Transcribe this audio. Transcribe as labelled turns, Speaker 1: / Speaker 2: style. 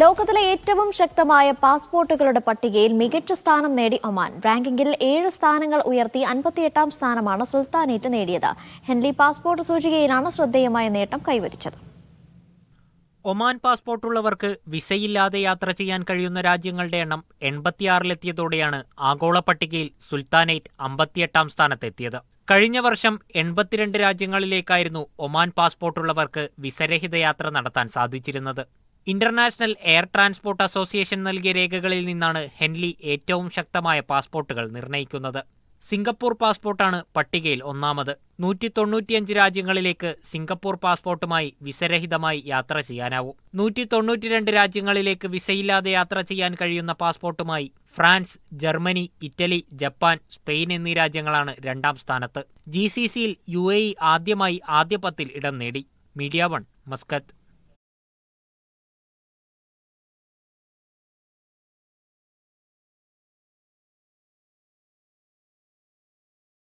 Speaker 1: ലോകത്തിലെ ഏറ്റവും ശക്തമായ പാസ്പോർട്ടുകളുടെ പട്ടികയിൽ മികച്ച സ്ഥാനം നേടി ഒമാൻ. റാങ്കിങ്ങിൽ ഏഴ് സ്ഥാനങ്ങൾ ഉയർത്തി അൻപത്തിയെട്ടാം സ്ഥാനമാണ് സുൽത്താനേറ്റ് നേടിയത്. ഹെൻലി പാസ്പോർട്ട് സൂചികയിലാണ് ശ്രദ്ധേയമായ നേട്ടം കൈവരിച്ചത്.
Speaker 2: ഒമാൻ പാസ്പോർട്ടുള്ളവർക്ക് വിസയില്ലാതെ യാത്ര ചെയ്യാൻ കഴിയുന്ന രാജ്യങ്ങളുടെ എണ്ണം എൺപത്തിയാറിലെത്തിയതോടെയാണ് ആഗോള പട്ടികയിൽ സുൽത്താനേറ്റ് അമ്പത്തിയെട്ടാം സ്ഥാനത്തെത്തിയത്. കഴിഞ്ഞ വർഷം എൺപത്തിരണ്ട് രാജ്യങ്ങളിലേക്കായിരുന്നു ഒമാൻ പാസ്പോർട്ടുള്ളവർക്ക് വിസരഹിത യാത്ര നടത്താൻ സാധിച്ചിരുന്നത്. ഇന്റർനാഷണൽ എയർ ട്രാൻസ്പോർട്ട് അസോസിയേഷൻ നൽകിയ രേഖകളിൽ നിന്നാണ് ഹെൻലി ഏറ്റവും ശക്തമായ പാസ്പോർട്ടുകൾ നിർണയിക്കുന്നത് സിംഗപ്പൂർ പാസ്പോർട്ടാണ് പട്ടികയിൽ ഒന്നാമത്. നൂറ്റി തൊണ്ണൂറ്റിയഞ്ച് രാജ്യങ്ങളിലേക്ക് സിംഗപ്പൂർ പാസ്പോർട്ടുമായി വിസരഹിതമായി യാത്ര ചെയ്യാനാവും. നൂറ്റി തൊണ്ണൂറ്റിരണ്ട് രാജ്യങ്ങളിലേക്ക് വിസയില്ലാതെ യാത്ര ചെയ്യാൻ കഴിയുന്ന പാസ്പോർട്ടുമായി France Germany Italy Japan Spain എന്നീ രാജ്യങ്ങളാണ് രണ്ടാം സ്ഥാനത്ത്. ജി സി സിയിൽ യു എ ഇ ആദ്യമായി ആദ്യ പത്തിൽ ഇടം നേടി. Media one Muscat.